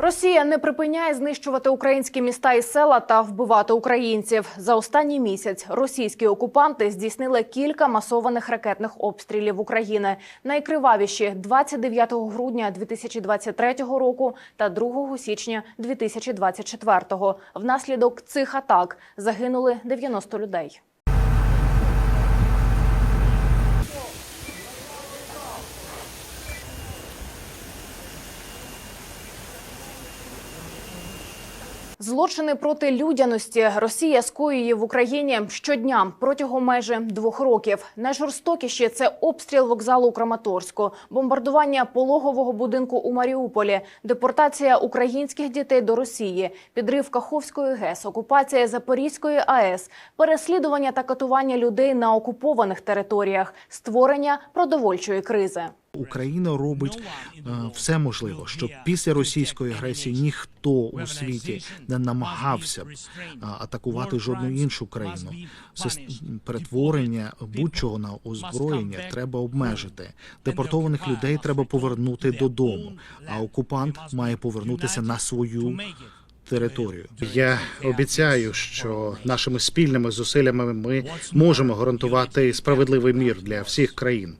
Росія не припиняє знищувати українські міста і села та вбивати українців. За останній місяць російські окупанти здійснили кілька масованих ракетних обстрілів України. Найкривавіші 29 грудня 2023 року та 2 січня 2024. Внаслідок цих атак загинули 90 людей. Злочини проти людяності Росія скоює в Україні щодня протягом майже двох років. Найжорстокіші це обстріл вокзалу у Краматорську, бомбардування пологового будинку у Маріуполі, депортація українських дітей до Росії, підрив Каховської ГЕС, окупація Запорізької АЕС, переслідування та катування людей на окупованих територіях, створення продовольчої кризи. Україна робить е, все можливе, щоб після російської агресії ніхто у світі не намагався б атакувати жодну іншу країну. Перетворення будь-чого на озброєння треба обмежити. Депортованих людей треба повернути додому, а окупант має повернутися на свою територію. Я обіцяю, що нашими спільними зусиллями ми можемо гарантувати справедливий мір для всіх країн.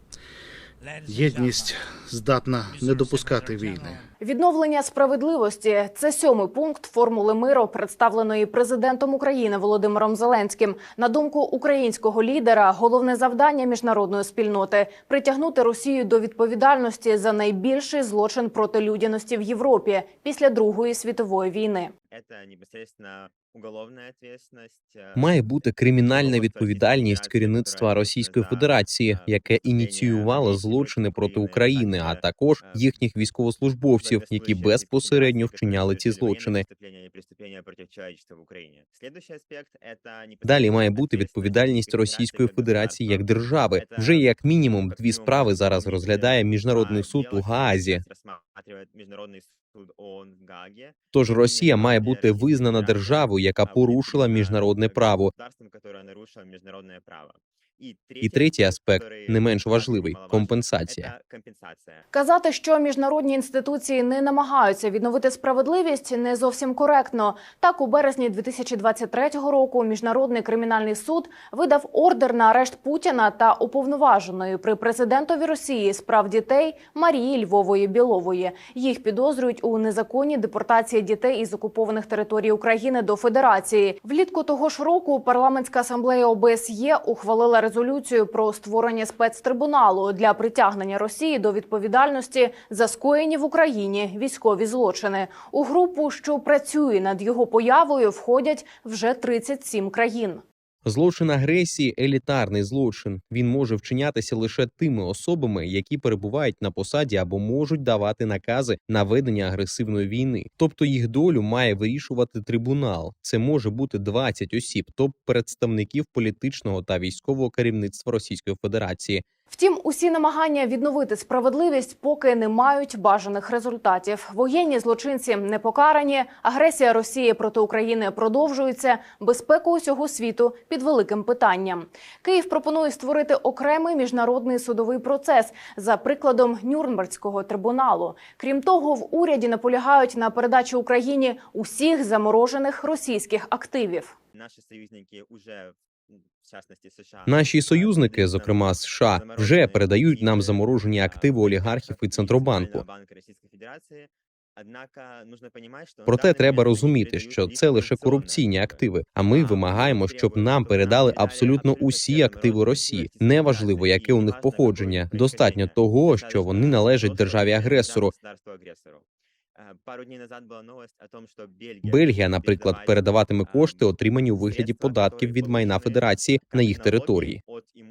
Єдність здатна не допускати війни. Відновлення справедливості це сьомий пункт формули миру, представленої президентом України Володимиром Зеленським. На думку українського лідера, головне завдання міжнародної спільноти притягнути Росію до відповідальності за найбільший злочин проти людяності в Європі після Другої світової війни Это непосредственно уголовная ответственность. э, Має бути кримінальна руководства відповідальність Російської керівництва Федерації Російської за, Федерації, е, яке преступлення ініціювало агресії злочини проти проти України, України, а а також, також е, їхніх військовослужбовців, які военнослужащих безпосередньо Російської вчиняли ці Федерації, военные злочини. преступления и преступления против человечества в Україні. Следующий аспект – это Далі має бути непосредственно відповідальність ответственность Російської Федерації як держави. Это Вже як мінімум как дві минимум справи на зараз самом деле, розглядає міжнародний а, суд у дело Гаазі. Тож Росія має бути визнана державою, яка порушила міжнародне право. І третій аспект не менш важливий компенсація. Казати, що міжнародні інституції не намагаються відновити справедливість, не зовсім коректно. Так, у березні 2023 року міжнародний кримінальний суд видав ордер на арешт Путіна та уповноваженої при президентові Росії з прав дітей Марії Львової Білової. Їх підозрюють у незаконній депортації дітей із окупованих територій України до Федерації. Влітку того ж року парламентська асамблея ОБСЄ ухвалила резолюцію про створення спецтрибуналу для притягнення Росії до відповідальності за скоєні в Україні військові злочини. У групу, що працює над його появою, входять вже 37 країн. Злочин агресії елітарний злочин. Він може вчинятися лише тими особами, які перебувають на посаді або можуть давати накази на ведення агресивної війни. Тобто їх долю має вирішувати трибунал. Це може бути 20 осіб, топ представників політичного та військового керівництва Російської Федерації. Втім, усі намагання відновити справедливість поки не мають бажаних результатів. Воєнні злочинці не покарані. Агресія Росії проти України продовжується. Безпека усього світу під великим питанням. Київ пропонує створити окремий міжнародний судовий процес за прикладом Нюрнберзького трибуналу. Крім того, в уряді наполягають на передачі Україні усіх заморожених російських активів. Наші союзники уже в частності США Наші е, союзники, зокрема США, вже передають нам заморожені е, активи олігархів від Центробанку. Понімати, Проте треба розуміти, що це лише корупційні активи. А ми вимагаємо, щоб нам передали абсолютно усі активи Росії. Неважливо, яке у них походження. Достатньо того, що вони належать державі агресору. Е, Пару днів назад була новость о том, що Бельгія Бельгія, наприклад, передаватиме кошти, отримані у вигляді податків від майна Федерації на їх території.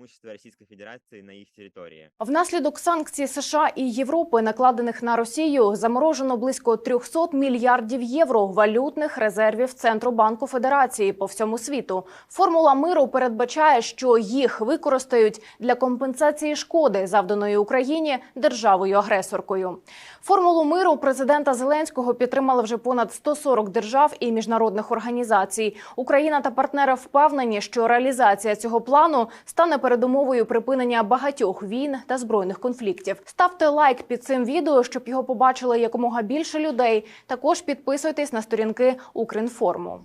От имущества Російської Федерації на їх території. Внаслідок санкцій США і Європи, накладених на Росію, заморожено близько 300 мільярдів євро валютних резервів Центробанку Федерації по всьому світу. Формула миру передбачає, що їх використають для компенсації шкоди, завданої Україні державою агресоркою. Формулу миру президента Зеленського підтримали вже понад 140 держав і міжнародних організацій. Україна та партнери впевнені, що реалізація цього плану стане передумовою припинення багатьох війн та збройних конфліктів. Ставте лайк під цим відео, щоб його побачили якомога більше людей. Також підписуйтесь на сторінки Укрінформу.